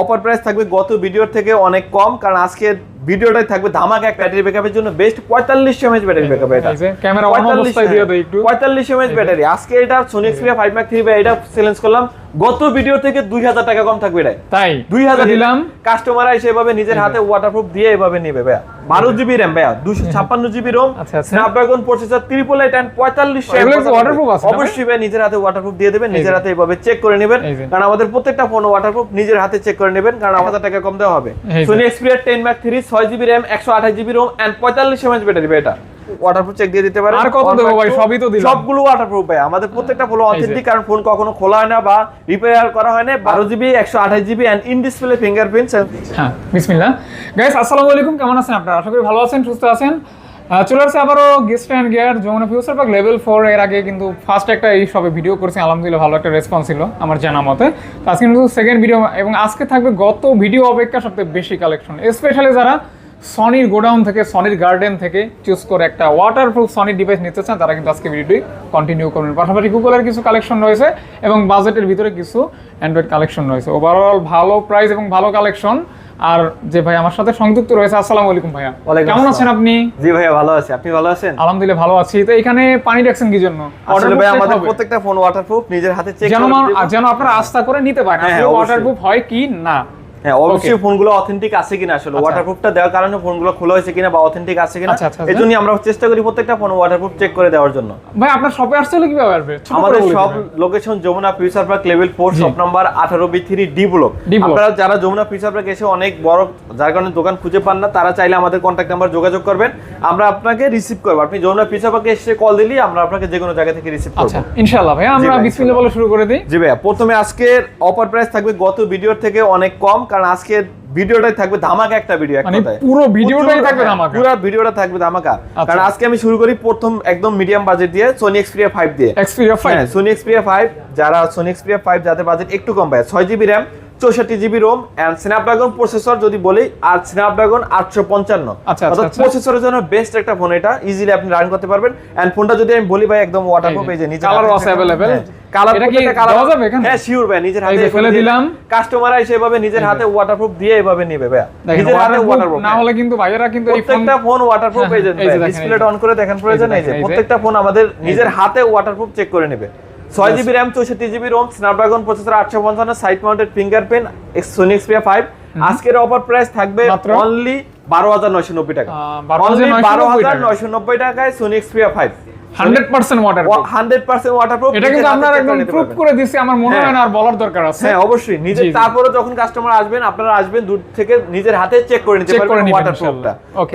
Offer price থাকবে গত ভিডিওর থেকে অনেক কম কারণ আজকে ভিডিওটাই থাকবে ধামাকা এক ব্যাটারি ব্যাকআপের জন্য বেস্ট পঁয়তাল্লিশ এমএচ ব্যাটারি ব্যাকআপ এটা। ক্যামেরা পঁয়তাল্লিশ এমএচ ব্যাটারি আজকে এটা Sony Xperia five mark three এটা চ্যালেঞ্জ করলাম। গত ভিডিও থেকে দুই হাজার টাকা কম থাকবে এটা। তাই? দুই হাজার দিলাম। কাস্টমার এসে এভাবে নিজের হাতে ওয়াটারপ্রুফ দিয়ে এভাবে নেবে ভাইয়া। বারো জিবি র্যাম ভাইয়া। দুশো ছাপ্পান্ন জিবি রোম আচ্ছা, আচ্ছা। Snapdragon processor triple eight and পঁয়তাল্লিশ এগুলো কি আছে অবশ্যই ভাই নিজের হাতে ওয়াটারপ্রুফ দিয়ে দেবেন নিজের হাতে এভাবে চেক করে নেবেন। কারণ আমাদের প্রত্যেকটা ফোন ওয়াটারপ্রুফ নিজের হাতে চেক করে নেবেন কারণ আমাদের টাকা কম দেওয়া হবে। Sony Xperia ten mark three ছয় জিবি র্যাম একশো আঠাশ জিবি রোম অ্যান্ড পঁয়তাল্লিশ এমএচ ব্যাটারি এটা। ওয়াটারপ্রুফ চেক দিয়ে দিতে পারেন। আর কত দেবো ভাই? সবই তো দিলাম। সবগুলো ওয়াটারপ্রুফ ভাই। আমাদের প্রত্যেকটা ফোন অথেন্টিক কারণ ফোন কখনো খোলা হয় না বা রিপেয়ার করা হয় না। অ্যান্ড ইন ডিসপ্লে ফিঙ্গারপ্রিন্ট হ্যাঁ বিসমিল্লাহ। গাইস আসসালামু আলাইকুম। কেমন আছেন আপনারা? আশা করি ভালো আছেন সুস্থ আছেন। চলে আসছে আবারও guest and gear Jamuna future park level four এর আগে কিন্তু ফার্স্ট একটা এই সবে ভিডিও করেছি। আলহামদুলিল্লাহ ভালো একটা রেসপন্স ছিল আমার জানা মতে। আজকে কিন্তু সেকেন্ড ভিডিও এবং আজকে থাকবে গত ভিডিও অপেক্ষা সবথেকে বেশি কালেকশন স্পেশালি যারা সনির গোডাউন থেকে সনির গার্ডেন থেকে চুজ করে একটা ওয়াটারপ্রুফ সনির ডিভাইস নিতে চান তারা কিন্তু আজকে ভিডিওটি কন্টিনিউ করবেন। পাশাপাশি গুগলের কিছু কালেকশন রয়েছে এবং বাজেটের ভিতরে কিছু অ্যান্ড্রয়েড কালেকশন রয়েছে। ওভারঅল ভালো প্রাইস এবং ভালো কালেকশন আর যে ভাই আমার সাথে সংযুক্ত রয়েছে আসসালামু আলাইকুম ভাইয়া। কেমন আছেন আপনি? জি ভাইয়া ভালো আছি। আপনি ভালো আছেন? আলহামদুলিল্লাহ ভালো আছি। তো এখানে পানি রাখছেন কি জন্য? আসলে ভাই আমাদের প্রত্যেকটা ফোন ওয়াটারপ্রুফ নিজের হাতে চেক যেন যেন আপনারা আস্থা করে নিতে পারেন হ্যাঁ, হ্যাঁ, ওয়াটারপ্রুফ হয় কি না। হ্যাঁ অবশ্যই ফোনগুলো অথেন্টিক আছে কিনা আসলে আচ্ছা। ওয়াটারপ্রুফটা দেওয়ার কারণে ফোনগুলো খোলা হয়েছে কিনা বা অথেন্টিক আছে কিনা আচ্ছা, আচ্ছা, আচ্ছা। আমরা চেষ্টা করি প্রত্যেকটা ফোন ওয়াটারপ্রুফ চেক করে দেওয়ার জন্য। ভাই আপনার শপে আসতে হলে কীভাবে আসবে? আমাদের location Jamuna future park level shop number আঠারো বি থ্রি ডি ব্লক আপনারা যারা যমুনা ফিউচার পার্ক এসে অনেক বড় যার কারণে দোকান খুঁজে পান না তারা চাইলে আমাদের কন্ট্যাক্ট নাম্বার যোগাযোগ করবেন। আমরা আপনাকে রিসিভ করব। আপনি যমুনা ফিউচার পার্কে এসে কল দিলেই আমরা আপনাকে যে কোনো জায়গা থেকে রিসিভ আচ্ছা করব ইনশাআল্লাহ ভাই আমরা বিসমিল্লাহ বলে শুরু করে দিই। জি ভাইয়া প্রথমে আজকের অফার প্রাইস থাকবে গত ভিডিওর থেকে অনেক কম কারণ আজকে ভিডিওটাই থাকবে ধামাকা একটা ভিডিও এক মানে কথায় পুরো ভিডিওটাই থাকবে হ্যাঁ, ধামাকা। পুরো ভিডিওটা থাকবে ধামাকা আচ্ছা। কারণ আজকে আমি শুরু করি প্রথম একদম মিডিয়াম বাজেট দিয়ে সোনি এক্সপিরিয়া ফাইভ দিয়ে এক্সপিরিয়া ফাইভ হ্যাঁ সোনি এক্সপিরিয়া ফাইভ যারা সোনি এক্সপিরিয়া ফাইভ যাদের বাজেট একটু কম পায় ছয় জিবি র্যাম চৌষট্টি GB ROM and Snapdragon processor যদি বলি আর স্ন্যাপড্রাগন আটশো পঞ্চান্ন আচ্ছা, আচ্ছা, আচ্ছা। প্রসেসরের জন্য বেস্ট একটা ফোন এটা ইজিলি আপনি রান করতে পারবেন অ্যান্ড ফোনটা যদি আমি বলি ভাই একদম ওয়াটারপ্রুফ এই যে নিচে Colour আছে available? কালার এটা যাবে এখানে? হ্যাঁ শিওর ভাই নিজের এই হাতে যে ফেলে দিলাম। কাস্টমার এসে এভাবে নিজের হাতে ওয়াটারপ্রুফ দিয়ে এভাবে নেবে ভাই নিজের হাতে ওয়াটারপ্রুফ না হলে কিন্তু ভাইয়েরা কিন্তু এই প্রত্যেকটা ফোন ওয়াটারপ্রুফ হ্যাঁ, এই যে এই যে দেখেন, ডিসপ্লেটা অন করে দেখেন প্রয়োজন এই যে। প্রত্যেকটা ফোন আমাদের নিজের হাতে ওয়াটারপ্রুফ চেক করে নেবে ছয় জিবি র্যাম চৌষট্টি জিবি রোম স্ন্যাপড্রাগন প্রসেসর আটশো পঞ্চান্ন side mounted fingerprint Sony Xperia five আজকের অফার প্রাইস থাকবে? অনলি বারো হাজার নয়শো নব্বই টাকা। 12,990 বারো হাজার নয়শো নব্বই টাকায় Sony Xperia five hundred percent water hundred percent waterproof এটা কিন্তু আপনারা একদম প্রুফ করে দিচ্ছি আমার মনে হয়। না আর বলার দরকার আছে। হ্যাঁ অবশ্যই। নিজে। তারপরে যখন কাস্টমার আসবেন আপনারা আসবেন দূর থেকে নিজের হাতে চেক করে নিতে পারবেন।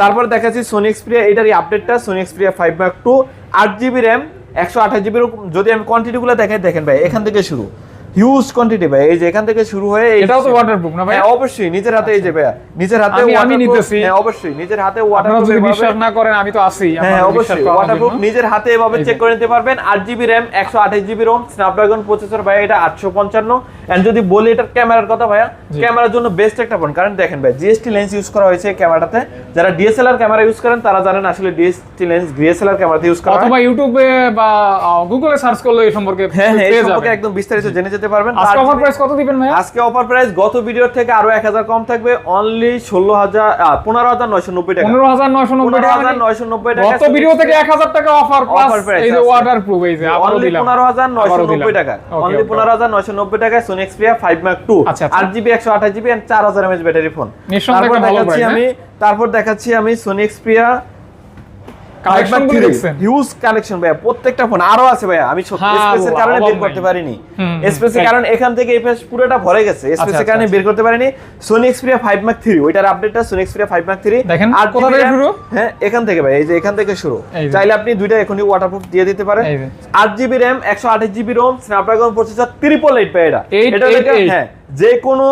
তারপর দেখাচ্ছি সোনি এক্সপিরিয়া এটারই আপডেটটা Sony Xperia five mark two আট জিবি র্যাম একশো আঠাশ জিবির যদি আমি কোয়ান্টিটিগুলো দেখাই দেখেন ভাই এখান থেকে শুরু। হিউজ কোয়ান্টিটি ভাই। এই যে এখান থেকে শুরু হয়ে এটাও তো waterproof না ভাই? হ্যাঁ অবশ্যই। নিজের হাতে এই যে ভাই নিজের হাতে আমি- নিতেছি। হ্যাঁ অবশ্যই। নিজের হাতে ওয়াটারপ্রুফ যদি বিশ্বাস না করেন আমি তো আছি। হ্যাঁ অবশ্যই। ওয়াটারপ্রুফ নিজের হাতে এভাবে চেক করে নিতে পারবেন। আট জিবি র্যাম একশো আঠাশ জিবি রোম স্ন্যাপড্রাগন প্রসেসর ভাই এটা আটশো পঞ্চান্ন। এন্ড যদি বলি এটার ক্যামেরার কথা ভাইয়া ক্যামেরার জন্য বেস্ট একটা ফোন কারণ দেখেন ভাই জিএসটি লেন্স ইউজ করা হয়েছে ক্যামেরাতে যারা ডিএসএলআর ক্যামেরা ইউজ করেন তারা জানেন আসলে ডিএসটি লেন্স ডিএসএলআর ক্যামেরাতে ইউজ করা হয়। অথবা ইউটিউবে বা গুগলে সার্চ করলে এই সম্পর্কে হ্যাঁ হ্যাঁ এই সম্পর্কে একদম বিস্তারিত জেনে যেতে পারবেন। আজকে অফার প্রাইস কত দিবেন ভাই আজকে অফার প্রাইস গত ভিডিওর থেকে আরও এক হাজার কম থাকবে। অনলি ষোলো হাজার পনেরো হাজার নয়শো নব্বই টাকা। পনেরো হাজার নয়শো নব্বই পনেরো টাকা হাজার মানে নয়শো নব্বই টাকা গত ভিডিও থেকে এক হাজার টাকা অফার প্লাস এই যে ওয়াটার প্রুফ এই যে অনলি দিলাম। পনেরো হাজার নয়শো আবারও নব্বই দিলাম। টাকা। অনলি okay, পনেরো হাজার নয়শো নব্বই টাকায় Sony Xperia five mark two আচ্ছা, আচ্ছা। আট জিবি একশো আঠাশ জিবি চার হাজার এমএচ ব্যাটারি ফোন তারপর দেখাচ্ছি আমি তারপর দেখাচ্ছি আমি সোনি এক্সপিরিয়া গুলো দেখছেন? হিউজ কালেকশন ভাইয়া প্রত্যেকটা ফোন আরও আছে ভাইয়া। আমি হ্যাঁ, স্পেসের কারণে বের করতে পারিনি। স্পেসের কারণ এখান থেকে এই পেজ পুরোটা ভরে গেছে। স্পেসের আচ্ছা, কারণে আচ্ছা। বের করতে পারিনি। Sony Xperia five mark three ওইটার আপডেটটা Sony Xperia five mark three দেখেন, কোথা থেকে শুরু? হ্যাঁ এখান থেকে ভাই এই যে এখান থেকে শুরু। চাইলে আপনি দুইটা এখনই ওয়াটারপ্রুফ দিয়ে দিতে পারেন। এই যে। আট জিবি র্যাম একশো আঠাশ GB ROM Snapdragon processor triple eight পাই এটা। এটা হ্যাঁ যে কোনো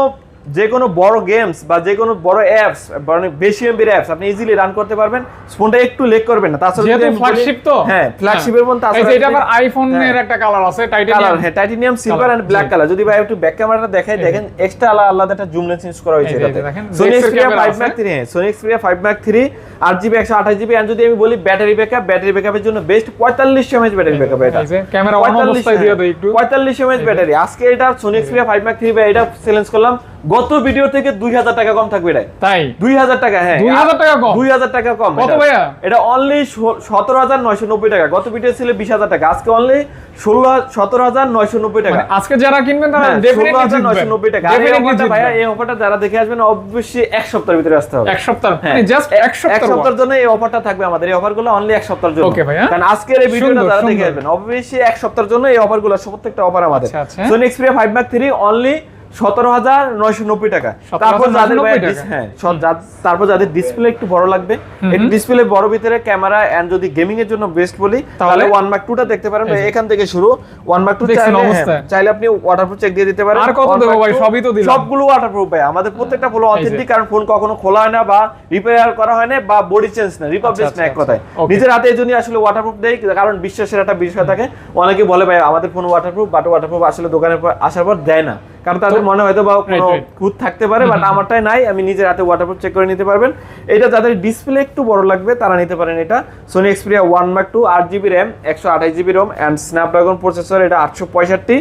যে কোনো বড় গেমস বা যে কোনো বড় অ্যাপস মানে বেশি এমবির অ্যাপস আপনি ইজিলি রান করতে পারবেন। ফোনটা একটু লেক করবেন না তাছাড়া যদি যেহেতু ফ্ল্যাগশিপ তো। হ্যাঁ ফ্ল্যাগশিপের এই তাছাড়া এটা আবার আইফোনের হ্যাঁ। একটা কালার আছে কালার টাইটানিয়াম হ্যাঁ titanium silver and black colour যদি ভাই একটু ব্যাক ক্যামেরাটা দেখাই দেখেন এক্সট্রা আলাদা আলাদা একটা জুম লেন্স ইউজ করা হয়েছে এটাতে। দেখেন, সোনি এক্সপিরিয়া ক্যামেরা 5 ম্যাক 3 হ্যাঁ Sony Xperia 5 mark 3 8 GB 128 GB and যদি আমি বলি ব্যাটারি ব্যাকআপ ব্যাটারি ব্যাকআপের জন্য বেস্ট 45 এমএইচ ব্যাটারি ব্যাকআপ এটা। ক্যামেরা অন অবস্থায় দিয়ে দেয় একটু। 45 এমএইচ ব্যাটারি আজকে এটা সোনি এক্সপিরিয়া 5 ম্যাক 3 ভাই এটা চ্যালেঞ্জ করলাম। গত ভিডিও থেকে দুই হাজার টাকা কম থাকবে এটাই তাই? দুই হাজার টাকা হ্যাঁ। 2000 টাকা কম? দুই হাজার টাকা কম কত এটা। ভাইয়া? এটা অনলি সতেরো হাজার নয়শো নব্বই টাকা। গত ভিডিও ছিল বিশ হাজার টাকা। আজকে অনলি ষোলো সতেরো হাজার নয়শো নব্বই টাকা। মানে আজকে যারা কিনবেন তারা হ্যাঁ, ডেফিনেটলি 16,990 টাকা। আর এই অফারটা ভাইয়া, এই অফারটা যারা দেখে আসবেন অবশ্যই এক সপ্তাহের ভিতরে আসতে হবে। এক সপ্তাহ? হ্যাঁ, মানে জাস্ট এক এক সপ্তাহের জন্য এই অফারটা থাকবে আমাদের। এই অফারগুলো অনলি এক সপ্তাহের জন্য। Okay ভাইয়া। কারণ আজকের এই ভিডিওটা যারা দেখে আসবেন অবশ্যই এক সপ্তাহের জন্য এই অফারগুলো প্রত্যেকটা অফার আমাদের। Sony five mark three only সতেরো হাজার নয়শো নব্বই টাকা। তারপর যাদের হ্যাঁ তারপর যাদের ডিসপ্লে একটু বড় লাগবে হুম। ডিসপ্লে বড় ভিতরে ক্যামেরা এন্ড যদি গেমিং এর জন্য বেস্ট বলি তাহলে? ওয়ান মার্ক টুটা দেখতে পারেন। এখান থেকে শুরু ওয়ান মার্ক টু চাইলে আপনি ওয়াটারপ্রুফ চেক দিয়ে দিতে পারেন। আর কত দেবো ভাই? সবই তো দিলাম। সবগুলো ওয়াটারপ্রুফ ভাই। আমাদের প্রত্যেকটা ফুল অথেন্টিক কারণ ফোন কখনো খোলা হয় না বা রিপেয়ার করা হয় না বা বডি চেঞ্জ না। রিপাবলিশ আচ্ছা, না এক আচ্ছা, কথায়। আচ্ছা। নিজের হাতে এই জন্যই আসলে ওয়াটারপ্রুফ দেয় কারণ বিশ্বাসের একটা বিষয় থাকে। অনেকে বলে ভাই আমাদের ফোন ওয়াটারপ্রুফ বাট ওয়াটারপ্রুফ আসলে দোকানের পর আসার পর দেয় না। কারণ তাদের মনে হয়তো বা কোনো ভূত খুঁত থাকতে পারে বাট আমারটাই নাই আমি নিজের হাতে ওয়াটারপ্রুফ চেক করে নিতে পারবেন। এটা যাদের ডিসপ্লে একটু বড় লাগবে তারা নিতে পারেন এটা। Sony Xperia one mark two আট জিবি র্যাম একশো আঠাশ GB ROM and Snapdragon processor এটা আটশো পঁয়ষট্টি।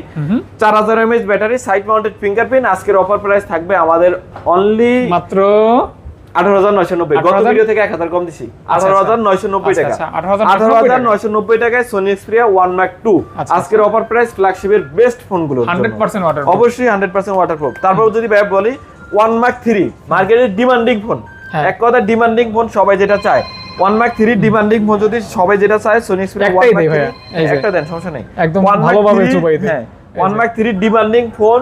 চার হাজার mAh battery side mounted fingerprint আজকের অফার প্রাইস থাকবে আমাদের অনলি মাত্র আঠারো হাজার নয়শো নব্বই। গত ভিডিও থেকে এক হাজার কম দিছি। আঠারো হাজার নয়শো নব্বই টাকা। 18,990 আঠারো হাজার নয়শো নব্বই টাকায় Sony Xperia one mark two আজকের অফার প্রাইস ফ্ল্যাগশিপের বেস্ট ফোনগুলো 100% waterproof। অবশ্যই হান্ড্রেড পার্সেন্ট ওয়াটারপ্রুফ তারপর যদি ভাই বলি ওয়ান মার্ক থ্রি মার্কেটের ডিমান্ডিং ফোন। এক কথা ডিমান্ডিং ফোন সবাই যেটা চায়। One mark three demanding phone যদি সবাই যেটা চায় সোনি এক্সপিরিয়া ওয়ান মার্ক। একটা দেন সমস্যা নেই। একদম ভালোভাবে চুপাই দিন। One. Mark three demanding phone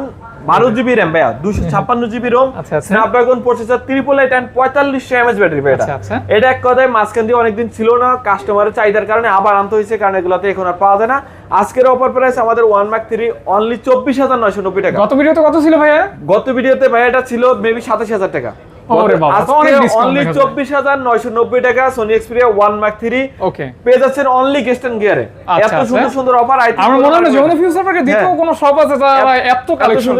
বারো জিবি র্যাম ভাইয়া। দুশো ছাপ্পান্ন জিবি রোম আচ্ছা, আচ্ছা। Snapdragon processor triple eight and পঁয়তাল্লিশশো এমএস ব্যাটারি ভাই এটা আচ্ছা, আচ্ছা। এটা এক কথায় মাঝখান দিয়ে অনেকদিন ছিল না কাস্টমারের চাহিদার কারণে আবার আনতে হয়েছে কারণ এগুলোতে এখন আর পাওয়া যায় না। আজকের অফার প্রাইস আমাদের ওয়ান মার্ক থ্রি অনলি চব্বিশ হাজার নয়শো নব্বই টাকা। গত ভিডিওতে কত ছিল ভাইয়া? গত ভিডিওতে ভাইয়া এটা ছিল মেবি সাতাশ হাজার টাকা। অনলি দেখা চব্বিশ হাজার নয়শো নব্বই টাকা Sony Xperia one mark three okay পেয়ে যাচ্ছেন অনলি গেস্ট গিয়ারে আচ্ছা, এত আচ্ছা। সুন্দর সুন্দর অফার আই আমার মনে হয় যমুনা ফিউচার পার্কে দ্বিতীয় হ্যাঁ। কোনো শপ আছে এত কালেকশন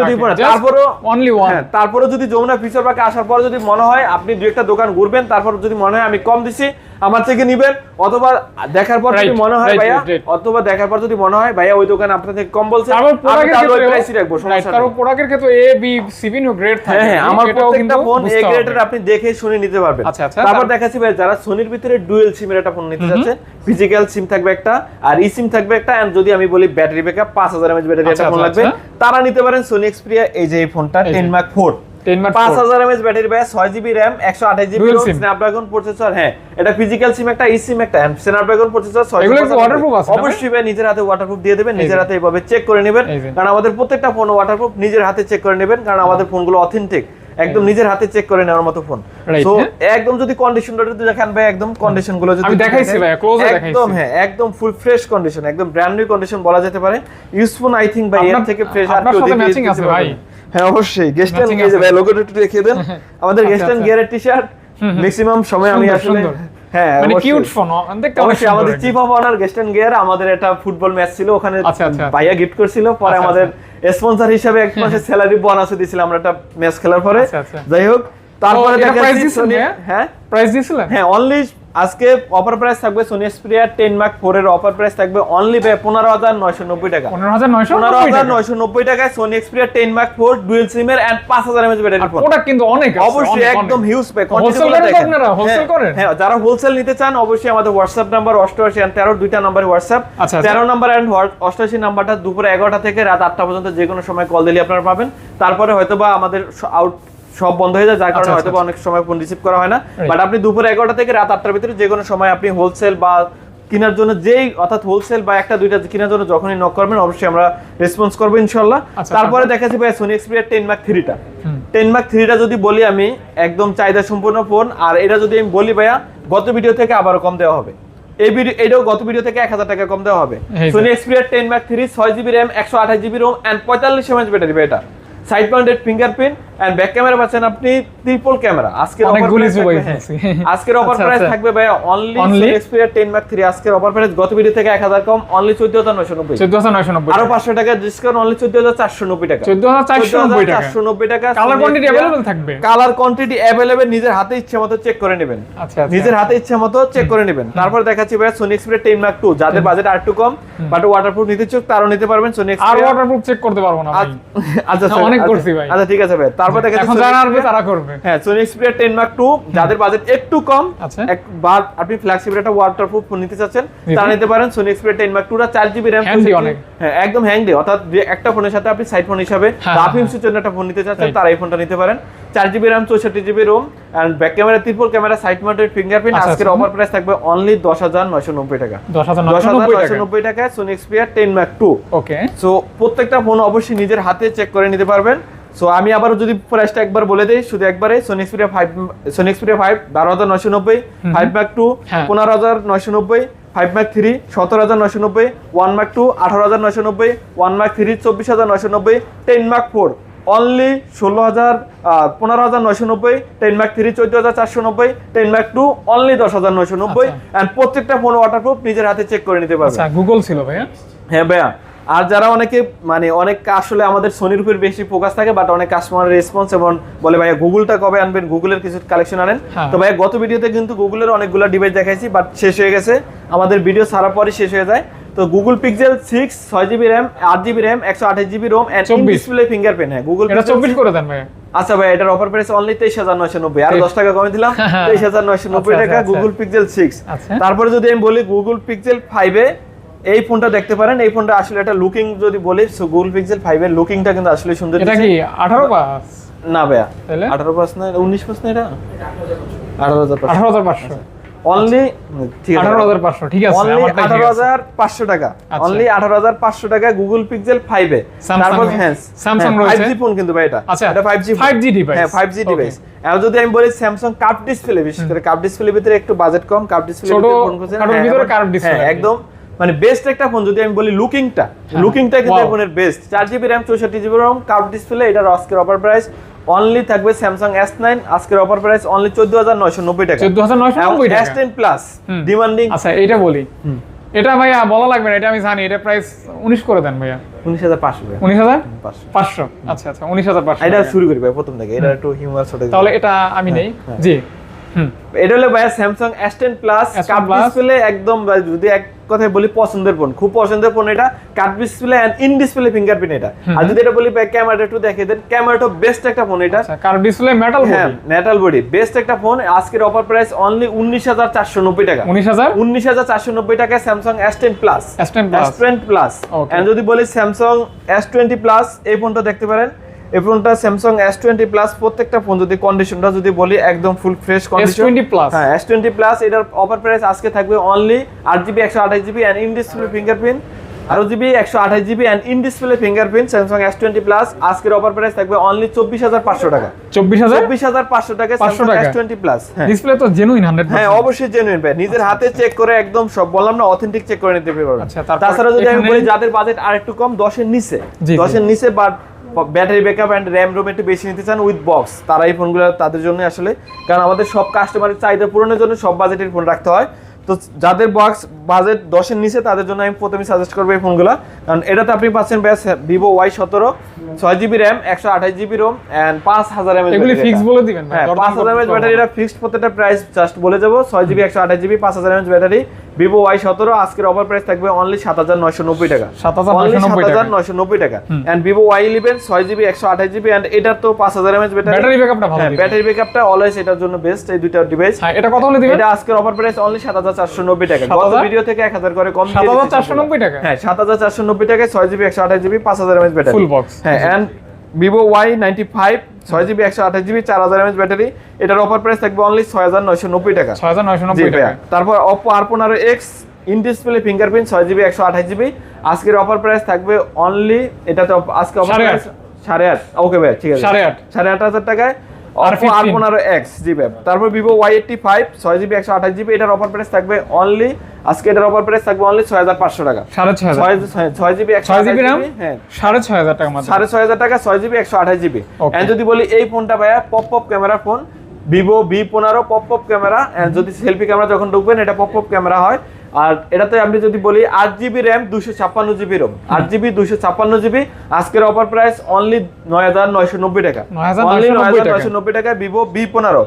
তারপরে অনলি ওয়ান হ্যাঁ, তারপরে যদি যমুনা ফিউচার পার্কে আসার পর যদি মনে হয় আপনি দু একটা দোকান ঘুরবেন তারপর যদি মনে হয় আমি কম দিছি আমার থেকে নিবেন অথবা দেখার পর যদি মনে হয় ভাইয়া. অথবা দেখার পর যদি মনে হয় ভাইয়া ওই দোকান আপনার থেকে কম বলছে তারপর আমি প্রোডাক্টের ওই প্রাইসই রাখব সমস্যা তারপর। প্রোডাক্টের ক্ষেত্রে এ বি সিভিন গ্রেড থাকে। হ্যাঁ হ্যাঁ আমার প্রত্যেকটা ফোন এ গ্রেডের আপনি দেখে শুনে নিতে পারবেন। আচ্ছা, আচ্ছা, তারপর দেখাচ্ছি ভাই যারা সোনির ভিতরে ডুয়েল সিমের একটা ফোন নিতে যাচ্ছে ফিজিক্যাল সিম থাকবে একটা আর ই সিম থাকবে একটা এন্ড যদি আমি বলি ব্যাটারি ব্যাকআপ পাঁচ হাজার এমএচ ব্যাটারি আচ্ছা, একটা ফোন আচ্ছা, লাগবে। তারা নিতে পারেন সোনি এক্সপিরিয়া এই যে এই ফোনটা এই যে। টেন মার্ক ফোর 10 মার্ক পাঁচ হাজার এমএচ ব্যাটারি ভাই ছয় জিবি র্যাম একশো আঠাশ জিবি স্ন্যাপড্রাগন প্রসেসর হ্যাঁ এটা ফিজিক্যাল সিম একটা ই সিম একটা স্ন্যাপড্রাগন প্রসেসর ছয়? অবশ্যই ভাই নিজের হাতে ওয়াটারপ্রুফ দিয়ে দেবেন নিজের হাতে এইভাবে চেক করে নেবেন। কারণ আমাদের প্রত্যেকটা ফোন ওয়াটারপ্রুফ নিজের হাতে চেক করে নেবেন কারণ আমাদের ফোনগুলো অথেন্টিক একদম নিজের হাতে চেক করে নেওয়ার মতো ফোন সো হ্যাঁ। একদম যদি কন্ডিশনটা যদি দেখেন ভাই একদম কন্ডিশনগুলো যদি দেখাইছি ভাই, একদম হ্যাঁ একদম ফুল ফ্রেশ কন্ডিশন একদম ব্র্যান্ড নিউ কন্ডিশন বলা যেতে পারে। ইউজফুল আই থিংক ভাই এর থেকে ফ্রেশ আর কেউ হ্যাঁ অবশ্যই। গেস্ট ভাই লোগোটা একটু দেখিয়ে দেন। আমাদের আচ্ছা, গেস্ট এন্ড আচ্ছা। গিয়ারের টি-শার্ট ম্যাক্সিমাম সময় আমি আসলে হ্যাঁ মানে। কিউট ফোন দেখতে অবশ্যই আমাদের chief of honour guest and gear আমাদের একটা ফুটবল ম্যাচ ছিল ওখানে আচ্ছা, আচ্ছা। ভাইয়া গিফট করছিল। পরে আচ্ছা, আমাদের স্পন্সর হিসেবে এক মাসের স্যালারি বোনাসও দিয়েছিলাম আমরা একটা ম্যাচ খেলার পরে। যাই হোক তারপরে হ্যাঁ? প্রাইস দিয়েছিলেন? হ্যাঁ অনলি আজকে অফার প্রাইস থাকবে সোনি টেন মার্ক ফোর এর অফার প্রাইস থাকবে অনলি পনেরো হাজার নয়শো নব্বই টাকা। পনেরো হাজার নয়শো পনেরো হাজার নয়শো নব্বই টাকায় Sony ten mark four dual সিমের এন্ড পাঁচ হাজার এমএচ ব্যাটারি ফোন প্রোডাক্ট কিন্তু অনেক অবশ্যই একদম হিউজ পে Wholesale করেন তো আপনারা? Wholesale করেন? হ্যাঁ যারা হোলসেল নিতে চান অবশ্যই আমাদের হোয়াটসঅ্যাপ নাম্বার অষ্টআশি and তেরো দুইটা নাম্বার হোয়াটসঅ্যাপ আচ্ছা, আচ্ছা। তেরো নাম্বার অ্যান্ড অষ্টআশি নাম্বারটা দুপুরে এগারোটা থেকে রাত আটটা পর্যন্ত যে কোনো সময় কল দিলে আপনারা পাবেন। তারপরে হয়তো বা আমাদের আউট সব বন্ধ হয়ে যায় যার কারণে আচ্ছা, হয়তো আচ্ছা। অনেক সময় ফোন রিসিভ করা হয় না। বাট আপনি দুপুরে এগারোটা থেকে রাত আটটার ভিতরে যে কোনো সময় আপনি হোলসেল বা কেনার জন্য যেই অর্থাৎ হোলসেল বা একটা দুইটা কেনার জন্য যখনই নক করবেন অবশ্যই আমরা রেসপন্স করব ইনশাল্লাহ আচ্ছা, তারপরে? দেখাচ্ছি ভাই সোনি এক্সপিরিয়া টেন মার্ক থ্রিটা। টেন মার্ক থ্রিটা যদি বলি আমি একদম চাহিদা সম্পূর্ণ ফোন আর এটা যদি আমি বলি ভাইয়া গত ভিডিও থেকে আবারও কম দেওয়া হবে। এই ভিডিও এটাও গত ভিডিও থেকে এক হাজার টাকা কম দেওয়া হবে। Sony Xperia ten mark three ছয় জিবি র্যাম একশো আঠাশ জিবি রোম অ্যান্ড পঁয়তাল্লিশ এমএচ ব্যাটারি এটা। Side mounted fingerprint and back camera পাচ্ছেন আপনি ট্রিপল ক্যামেরা আজকের অফার হ্যাঁ। আজকের অফার আচ্ছা, প্রাইস আচ্ছা। থাকবে ভাই only Xperia ten mark three আজকের অফার প্রাইস গত ভিডিও থেকে এক হাজার কম অনলি চোদ্দ হাজার নয়শো নব্বই। চোদ্দ হাজার নয়শো নব্বই আরও পাঁচশো টাকা ডিসকাউন্ট অনলি চোদ্দ হাজার চারশো নব্বই টাকা। চোদ্দ হাজার চারশো নব্বই টাকা। চারশো নব্বই টাকা কালার কোয়ান্টিটি অ্যাভেলেবল থাকবে। কালার কোয়ান্টিটি অ্যাভেলেবেল নিজের হাতে ইচ্ছে মতো চেক করে নেবেন। আচ্ছা আচ্ছা। নিজের হাতে ইচ্ছে মতো চেক করে নেবেন। তারপর দেখাচ্ছি ভাই Sony Xperia ten mark two যাদের বাজেট আর একটু কম বাট ওয়াটারপ্রুফ নিতে চান তারও নিতে পারবেন সোনি আর এক্সপিরিয়া ওয়াটারপ্রুফ চেক করতে পারব না আচ্ছা হ্যাঁ, অনেক আচ্ছা, করছি ভাই। আচ্ছা ঠিক আছে ভাই তারপর তারপর দেখা এখন যারা আসবে তারা করবে। হ্যাঁ Sony Xperia ten mark two যাদের বাজেট একটু কম আচ্ছা। আপনি ফ্ল্যাগশিপ একটা ওয়াটারপ্রুফ ফোন নিতে চাচ্ছেন তারা নিতে পারেন সোনি এক্সপিরিয়া টেন মার্ক টুটা চার জিবি র্যাম। হ্যাঁ একদম হ্যাংডি অর্থাৎ একটা ফোনের সাথে আপনি সাইড ফোন হিসাবে হ্যাঁ, রাফ ইউজের জন্য একটা ফোন নিতে চাচ্ছেন তারা এই ফোনটা নিতে পারেন। চার জিবি র্যাম চৌষট্টি GB ROM and back camera triple camera side mounted fingerprint আজকের। অফার প্রাইস থাকবে অনলি দশ হাজার নয়শো নব্বই টাকা। দশ হাজার নয়শো নব্বই টাকা। Sony Xperia ten mark two okay so প্রত্যেকটা ফোন অবশ্যই নিজের হাতে চেক করে নিতে পারবেন। সো আমি আবারও যদি প্রাইসটা একবার বলে দিই শুধু একবারে Sony Xperia five Sony Xperia five বারো হাজার নয়শো নব্বই ফাইভ ম্যাক টু। পনেরো হাজার নয়শো নব্বই ফাইভ ম্যাক থ্রি সতেরো হাজার নয়শো নব্বই ওয়ান ম্যাক টু আঠারো হাজার নয়শো নব্বই ওয়ান ম্যাক থ্রি চব্বিশ হাজার নয়শো নব্বই টেন ম্যাক ফোর অনলি ষোলো হাজার পনেরো হাজার নয়শো নব্বই টেন ম্যাক থ্রি চোদ্দ হাজার চারশো নব্বই টেন ম্যাক টু অনলি দশ হাজার নয়শো নব্বই আচ্ছা। অ্যান্ড প্রত্যেকটা ফোন ওয়াটারপ্রুফ নিজের হাতে চেক করে নিতে আচ্ছা গুগল ছিল ভাইয়া হ্যাঁ ভাইয়া আর যারা অনেকে মানে অনেক আসলে আমাদের সোনির উপর বেশি ফোকাস থাকে বাট অনেক কাস্টমারের রেসপন্স এবং বলে ভাইয়া গুগলটা কবে আনবেন? গুগলের কিছু কালেকশন আনেন। হ্যাঁ। তো ভাইয়া গত ভিডিওতে কিন্তু গুগলের অনেকগুলো ডিভাইস দেখাইছি বাট শেষ হয়ে গেছে। আমাদের ভিডিও সারার পরই শেষ হয়ে যায়। তো গুগল পিক্সেল সিক্স ছয় জিবি র্যাম আট জিবি র্যাম একশো আঠাশ GB ROM and 24 display fingerprint হ্যাঁ গুগল চব্বিশ করে দেন ভাইয়া। আচ্ছা ভাই এটার অফার প্রাইস অনলি তেইশ হাজার নয়শো নব্বই। আর। দশ টাকা কমে দিলাম হ্যাঁ। তেইশ হাজার নয়শো নব্বই আচ্ছা, টাকা গুগল পিক্সেল সিক্স। তারপরে যদি আমি বলি গুগল পিক্সেল ফাইভে এই ফোনটা দেখতে পারেন এই ফোনটা আসলে একটা লুকিং যদি বলি গুগল পিক্সেল ফাইভের লুকিংটা কিন্তু আসলে সুন্দর এটা কি আঠারো পাস না ভাইয়া তাহলে? আঠারো পার্স না উনিশ পার্স না এটা? আঠারো হাজার আঠারো হাজার পাঁচশো। অনলি ঠিক আছে। আঠারো হাজার পাঁচশো ঠিক আছে অনলি আমারটাই ঠিক আঠারো আছে। হাজার পাঁচশো টাকা। আচ্ছা। অনলি হাজার পাঁচশো টাকা গুগল পিক্সেল ফাইভে Samsung তারপর হ্যাঁ Samsung রয়েছে। জি ফোন কিন্তু ভাই এটা। আচ্ছা, এটা ফাইভ জি 5G device। হ্যাঁ ফাইভ জি ডিভাইস আর যদি আমি বলি স্যামসাং কাপ ডিসপ্লে বিশেষ করে কাপ ডিসপ্লে ভিতরে একটু বাজেট কম কাপ ডিসপ্লে ছোট ফোন খাটোর হ্যাঁ, ভিতরে curved display হ্যাঁ। একদম মানে বেস্ট একটা ফোন যদি আমি বলি লুকিংটা লুকিংটা কিন্তু Wow. এই ফোনের বেস্ট চার জিবি র্যাম চৌষট্টি জিবি রম কাপ ডিসপ্লে এটার আজকের অফার প্রাইস অনলি থাকবে স্যামসাং এস নাইন আজকের অফার প্রাইস অনলি চোদ্দ হাজার নয়শো নব্বই টাকা। চোদ্দ হাজার নয়শো নব্বই এস টেন প্লাস ডিমান্ডিং আচ্ছা এটা বলি। এটা ভাইয়া বলা লাগবে না এটা আমি জানি এটা প্রাইস উনিশ করে দেন ভাইয়া। উনিশ হাজার পাঁচশো টাকা। উনিশ হাজার? পাঁচশো। আচ্ছা আচ্ছা উনিশ হাজার পাঁচশো এটা শুরু করি ভাই প্রথম থেকে এটা একটু হিউমার ছোট তাহলে এটা আমি নেই? হ্যাঁ। জি। এটা হলো ভাইয়া Samsung S ten plus S10 কাট Plus। ডিসপ্লে একদম যদি এক কথায় বলি পছন্দের ফোন খুব পছন্দের ফোন এটা। Curved display and in display fingerprint এটা। আর যদি এটা বলি ক্যামেরাটা একটু দেখে দেন। ক্যামেরাটা বেস্ট একটা ফোন এটা। Curved display metal body metal body best একটা ফোন আজকের অফার প্রাইস অনলি উনিশ হাজার চারশো নব্বই টাকা। উনিশ হাজার? উনিশ হাজার চারশো নব্বই টাকায় Samsung S ten plus S10 Plus। S twenty plus Okay. And যদি বলি স্যামসাং এস টোয়েন্টি প্লাস এই ফোনটা দেখতে পারেন। এই ফোনটা স্যামসাং এস টোয়েন্টি প্লাস প্রত্যেকটা ফোন যদি কন্ডিশনটা যদি বলি একদম full fresh condition S20 Plus। হ্যাঁ এস টোয়েন্টি প্লাস এটার অফার প্রাইস আজকে থাকবে অনলি আট জিবি একশো আঠাশ GB and in display fingerprint আরও জিবি একশো আঠাশ GB and in display fingerprint Samsung S twenty plus আজকের অফার প্রাইস থাকবে অনলি চব্বিশ হাজার পাঁচশো টাকা। চব্বিশ হাজার? চব্বিশ হাজার পাঁচশো টাকা 500 স্যামসাং টাকা। এস টোয়েন্টি প্লাস হ্যাঁ। ডিসপ্লে তো জেনুইন হান্ড্রেড হ্যাঁ অবশ্যই জেনুইন ভাই। নিজের হাতে চেক করে একদম সব বললাম না অথেন্টিক চেক করে নিতে পারবেন। আচ্ছা, তারপর তাছাড়া যদি আমি বলি যাদের বাজেট আর একটু কম দশের নিচে। দশের নিচে but battery backup and RAM ROM একটু বেশি নিতে চান উইথ বক্স তারা এই ফোনগুলো তাদের জন্য আসলে কারণ আমাদের সব কাস্টমারের চাহিদা পূরণের জন্য সব বাজেটের ফোন রাখতে হয়। তো যাদের বক্স বাজেট দশের নিচে তাদের জন্য আমি প্রথমে সাজেস্ট করব এই ফোনগুলো কারণ এটাতে আপনি পাচ্ছেন ব্যাস ভিভো ওয়াই সতেরো ছয় জিবি র্যাম একশো আঠাশ জিবি রোম অ্যান্ড পাঁচ হাজার এম এগুলি ফিক্স বলে দিবেন হ্যাঁ পাঁচ হাজার এমএচ ব্যাটারি এটা ফিক্সড প্রত্যেকটা প্রাইস জাস্ট বলে যাব ছয় জিবি একশো আঠাশ জিবি পাঁচ হাজার এমএচ ব্যাটারি ভিভো ওয়াই সতেরো আজকের অফার প্রাইস থাকবে অনলি সাত হাজার নয়শো নব্বই টাকা। 7,990 টাকা। নয়শো নব্বই টাকা। অ্যান্ড ভিভো ওয়াই ইলেভেন ছয় জিবি একশো আঠাশ জিবি অ্যান্ড এটার তো পাঁচ হাজার এমএচ ব্যাটারি ব্যাটারি ব্যাকআপটা ভালো ব্যাটারি ব্যাকআপটা অলওয়েজ এটার জন্য বেস্ট এই দুইটা ডিভাইস হ্যাঁ এটা কত হলে দিবেন এটা আজকের অফার প্রাইস অনলি সাত হাজার চারশো নব্বই টাকা। গত ভিডিও থেকে এক হাজার করে কম সাত হাজার চারশো নব্বই টাকা? হ্যাঁ সাত হাজার চারশো নব্বই টাকায় ছয় জিবি একশো আঠাশ জিবি পাঁচ হাজার এমএচ ব্যাটারি ফুল বক্স হ্যাঁ and Vivo Y ninety five ছয় জিবি একশো আঠাশ জিবি চার হাজার এমএচ ব্যাটারি। এটার অফার প্রাইস থাকবে অনলি ছয় হাজার নয়শো নব্বই টাকা। ছয় হাজার নয়শো নব্বই টাকা। তারপর অপো আর পনেরো এক্স ইন ডিসপ্লে ফিঙ্গারপ্রিন্ট ছয় জিবি একশো আঠাশ জিবি আজকের অফার প্রাইস থাকবে অনলি এটাতে আজকে অফার প্রাইস সাড়ে আট। ওকে ভাই ঠিক আছে। সাড়ে আট। সাড়ে আট হাজার টাকায় অপো আর পনেরো এক্স জি ভাই তারপর ভিভো ওয়াই এইটটি ফাইভ ছয় জিবি একশো আঠাশ জিবি এটার অফার প্রাইস থাকবে অনলি আজকে এটার অফার প্রাইস থাকবে অনলি ছয় হাজার পাঁচশো টাকা। সাড়ে ছয় ছয় ছয়- ছয় জিবি একশো ছয় জিবি র্যাম হ্যাঁ। সাড়ে ছয় হাজার টাকা সাড়ে ছয় হাজার টাকা ছয় জিবি একশো আঠাশ জিবি. যদি বলি এই ফোনটা ভাইয়া pop pop camera phone Vivo V পনেরো পপ পপ ক্যামেরা যদি সেলফি ক্যামেরা যখন ঢুকবেন এটা পপ পপ ক্যামেরা হয়। আর এটাতে আমি যদি বলি আট জিবি র্যাম দুশো ছাপ্পান্ন জিবি রোম আট জিবি দুশো ছাপ্পান্ন জিবি আজকের অফার প্রাইস অনলি নয় হাজার নয়শো নব্বই টাকা। অনলি নয় হাজার টাকা। নয়শো নব্বই টাকা ভিভো বি পনেরো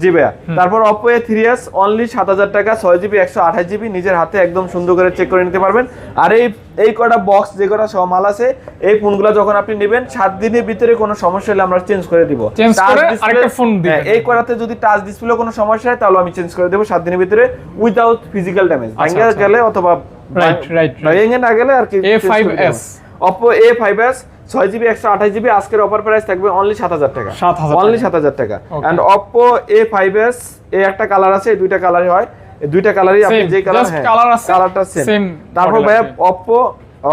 জিবি তারপর Oppo A three S only সাত হাজার টাকা ছয় জিবি একশো আঠাশ জিবি নিজের হাতে একদম সুন্দর করে চেক করে নিতে পারবেন। আর এই এই কটা বক্স যে কটা সব মাল আছে এই ফোনগুলো যখন আপনি নেবেন সাত দিনের ভিতরে কোনো সমস্যা হলে আমরা চেঞ্জ করে দিব। হ্যাঁ, এই কটাতে যদি টাচ ডিসপ্লে কোনো সমস্যা হয় তাহলে আমি চেঞ্জ করে দেবো সাত দিনের ভিতরে উইদাউট ফিজিক্যাল ড্যামেজ ভাঙে আচ্ছা। গেলে অথবা রাইট রাইট. ভেঙে না গেলে আর কি A5s Oppo A five S ছয় জিবি একশো আঠাশ জিবি আজকের অফার প্রাইস থাকবে অনলি সাত হাজার টাকা। 7,000 অনলি সাত হাজার টাকা। And and Oppo A five S এ একটা কালার আছে এই দুইটা কালারই হয়। দুইটা কালারই আপনি যে কালার হ্যাঁ আছে, কালারটা সেম তারপর ভাইয়া অপো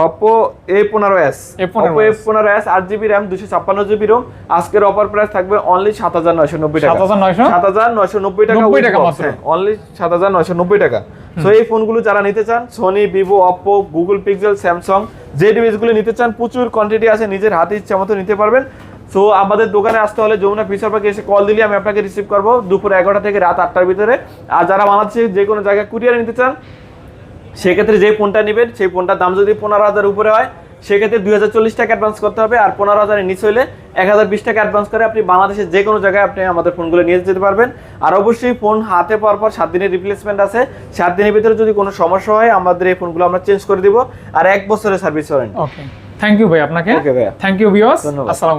অপো এ পনেরো এস অপো এ পনেরো এস আট জিবি র্যাম দুশো ছাপ্পান্ন জিবি রোম আজকের অফার প্রাইস থাকবে অনলি সাত হাজার নয়শো নব্বই টাকা। সাত হাজার নয়শো? নব্বই টাকা 90 with টাকা box, মাত্র। হ্যাঁ, অনলি সাত হাজার নয়শো নব্বই টাকা। সো এই ফোনগুলো যারা নিতে চান Sony Vivo Oppo Google Pixel Samsung যে ডিভাইসগুলো নিতে চান প্রচুর কোয়ান্টিটি আছে নিজের হাতে ইচ্ছা মতো নিতে পারবেন। সো আমাদের দোকানে আসতে হলে যমুনা ফিচার পার্কে এসে কল দিলে আমি আপনাকে রিসিভ করব দুপুর এগারোটা থেকে রাত আটটার ভিতরে। আর যারা বাংলাদেশে যে কোনো জায়গায় কুরিয়ারে নিতে চান সেক্ষেত্রে যে ফোনটা নেবেন সেই ফোনটার দাম যদি পনেরো হাজার উপরে হয় সেক্ষেত্রে দুই হাজার চল্লিশ টাকা অ্যাডভান্স করতে হবে। আর পনেরো হাজারের নিচে হলে এক হাজার বিশ টাকা অ্যাডভান্স করে আপনি বাংলাদেশের যে কোনো জায়গায় আপনি আমাদের ফোনগুলো নিয়ে যেতে পারবেন। আর অবশ্যই ফোন হাতে পাওয়ার পর সাত দিনের রিপ্লেসমেন্ট আছে। সাত দিনের ভিতরে যদি কোনো সমস্যা হয় আমাদের এই ফোনগুলো আমরা চেঞ্জ করে দিব। আর এক বছরের সার্ভিস করেন ওকে থ্যাংক ইউ ভাই আপনাকে। থ্যাংক ইউ ধন্যবাদ। আসসালামু